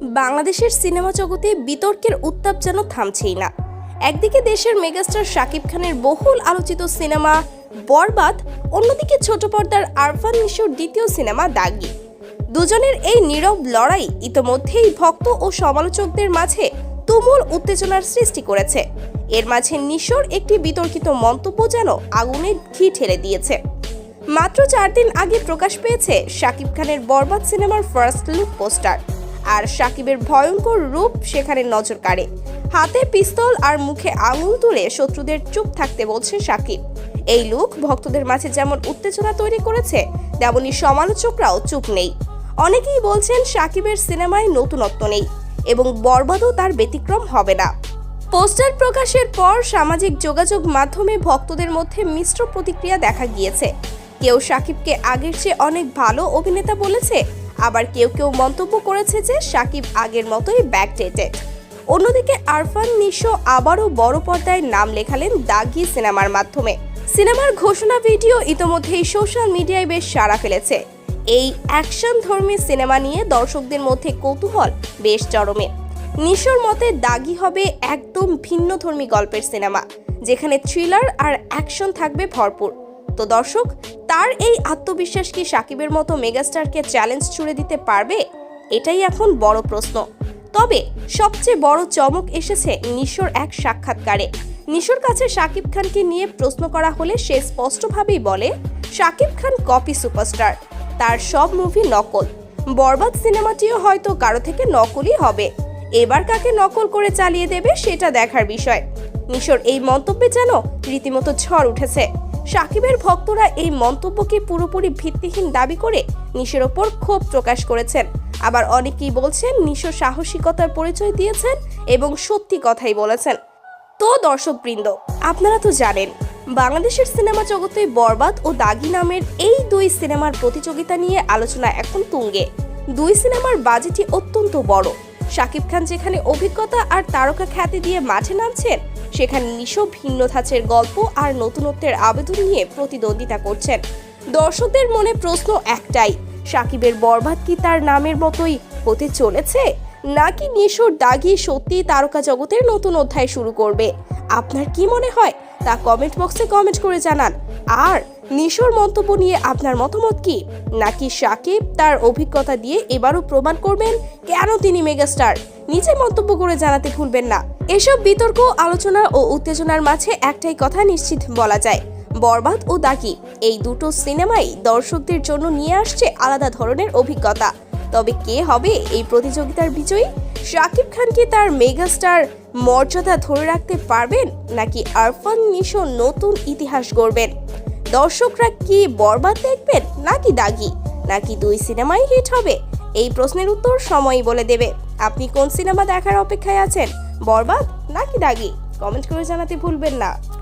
বাংলাদেশের সিনেমা জগতে বিতর্কের উত্তাপ যেন থামছেই না। একদিকে দেশের মেগাস্টার শাকিব খানের বহুল আলোচিত সিনেমা বরবাদ, অন্যদিকে ছোট পর্দার আরফান নিশোর দ্বিতীয় সিনেমা দাগি। দুজনের এই নীরব লড়াই ইতোমধ্যেই ভক্ত ও সমালোচকদের মাঝে তুমুল উত্তেজনার সৃষ্টি করেছে। এর মাঝে নিশোর একটি বিতর্কিত মন্তব্য যেন আগুনে ঘি ঠেলে দিয়েছে। মাত্র চার দিন আগে প্রকাশ পেয়েছে শাকিব খানের বরবাদ সিনেমার ফার্স্ট লুক পোস্টার। আর সাকিবের ভয়ঙ্কর রূপ সেখানে নজর কাড়ে। হাতে পিস্তল আর মুখে আঙুল তুলে শত্রুদের চুপ থাকতে বলছে সাকিব। এই লুক ভক্তদের মাঝে যেমন উত্তেজনা তৈরি করেছে, তেমনি সমালোচকরাও চুপ নেই। অনেকেই বলছেন সাকিবের সিনেমায় নতুনত্ব নেই এবং বরবাদও তার ব্যতিক্রম হবে না। পোস্টার প্রকাশের পর সামাজিক যোগাযোগ মাধ্যমে ভক্তদের মধ্যে মিশ্র প্রতিক্রিয়া দেখা গিয়েছে। কেউ সাকিবকে আগের চেয়ে অনেক ভালো অভিনেতা বলেছে আবার কেউ কেউ মন্তব্য করেছে যে সাকিব আগের মতোই ব্যাকডেটেড অন্যদিকে আরফান নিশো আবারও বড় পর্দায় নাম লেখালেন দাগি সিনেমার মাধ্যমে। সিনেমার ঘোষণা ভিডিও ইতোমধ্যেই সোশ্যাল মিডিয়ায় বেশ সাড়া ফেলেছে। এই অ্যাকশন ধর্মী সিনেমা নিয়ে দর্শকদের মধ্যে কৌতূহল বেশ চরমে। নিশোর মতে দাগি হবে একদম ভিন্নধর্মী গল্পের সিনেমা, যেখানে থ্রিলার আর অ্যাকশন থাকবে ভরপুর। তো দর্শক, তার এই আত্মবিশ্বাস কি সাকিবের মতো মেগাস্টারকে চ্যালেঞ্জ ছুড়ে দিতে পারবে? এটাই এখন বড় প্রশ্ন। তবে সবচেয়ে বড় চমক এসেছে নিশোর এক সাক্ষাৎকারে। নিশোর কাছে শাকিব খানকে নিয়ে প্রশ্ন করা হলে সে স্পষ্টভাবেই বলে শাকিব খান কপি সুপারস্টার তার সব মুভি নকল। বরবাদ সিনেমাটিও হয়তো কারও থেকে নকলই হবে। এবার কাকে নকল করে চালিয়ে দেবে সেটা দেখার বিষয়। নিশোর এই মন্তব্যে যেন রীতিমতো ঝড় উঠেছে। সাকিবের ভক্তরা এই মন্তব্যকে পুরোপুরি ভিত্তিহীন দাবি করে নিশোর ওপর ক্ষোভ প্রকাশ করেছেন। আবার অনেকেই বলছেন নিশো সাহসিকতার পরিচয় দিয়েছেন এবং সত্যি কথাই বলেছেন। তো দর্শকবৃন্দ, আপনারা তো জানেন, বাংলাদেশের সিনেমা জগতে বরবাদ ও দাগি নামের এই দুই সিনেমার প্রতিযোগিতা নিয়ে আলোচনা এখন তুঙ্গে। দুই সিনেমার বাজেটই অত্যন্ত বড়। শাকিব খান যেখানে অভিজ্ঞতা আর তারকা খ্যাতি দিয়ে মাঠে নামছেন সেখানে নিশো ভিন্ন ধাঁচের গল্প আর নতুনত্বের আবেদন নিয়ে প্রতিদ্বন্দ্বিতা করছেন। দর্শকদের মনে প্রশ্ন একটাই, সাকিবের বরবাদ কি তার নামের মতোই হতে চলেছে? নাকি নিশোর দাগি সত্যি তারকা জগতের নতুন অধ্যায় শুরু করবে? আপনার কি মনে হয়? তা কমেন্ট বক্সে কমেন্ট করে জানান। আর নিশোর মন্তব্য নিয়ে আপনার মতামত কি? নাকি সাকিব তার অভিজ্ঞতা দিয়ে এবারও প্রমাণ করবেন? কেন তিনি মেগাস্টার? নিচে মন্তব্য করে জানাতে ভুলবেন না। এসব বিতর্ক, আলোচনা ও উত্তেজনার মাঝে একটাই কথা নিশ্চিত বলা যায়, বরবাদ ও দাগি। এই দুটো সিনেমাই দর্শকদের জন্য নিয়ে আসছে আলাদা ধরনের অভিজ্ঞতা। তবে কে হবে এই প্রতিযোগিতার বিজয়ী? শাকিব খান কি তার মেগাস্টার মর্যাদা ধরে রাখতে পারবেন, নাকি আরফান নিশো নতুন ইতিহাস গড়বেন? দর্শকরা কি বরবাদ দেখবেন, নাকি দাগি? নাকি দুই সিনেমাই হিট হবে? এই প্রশ্নের উত্তর সময়ই বলে দেবে। আপনি কোন সিনেমা দেখার অপেক্ষায় আছেন? বরবাদ নাকি দাগি? কমেন্ট করে জানাতে ভুলবেন না।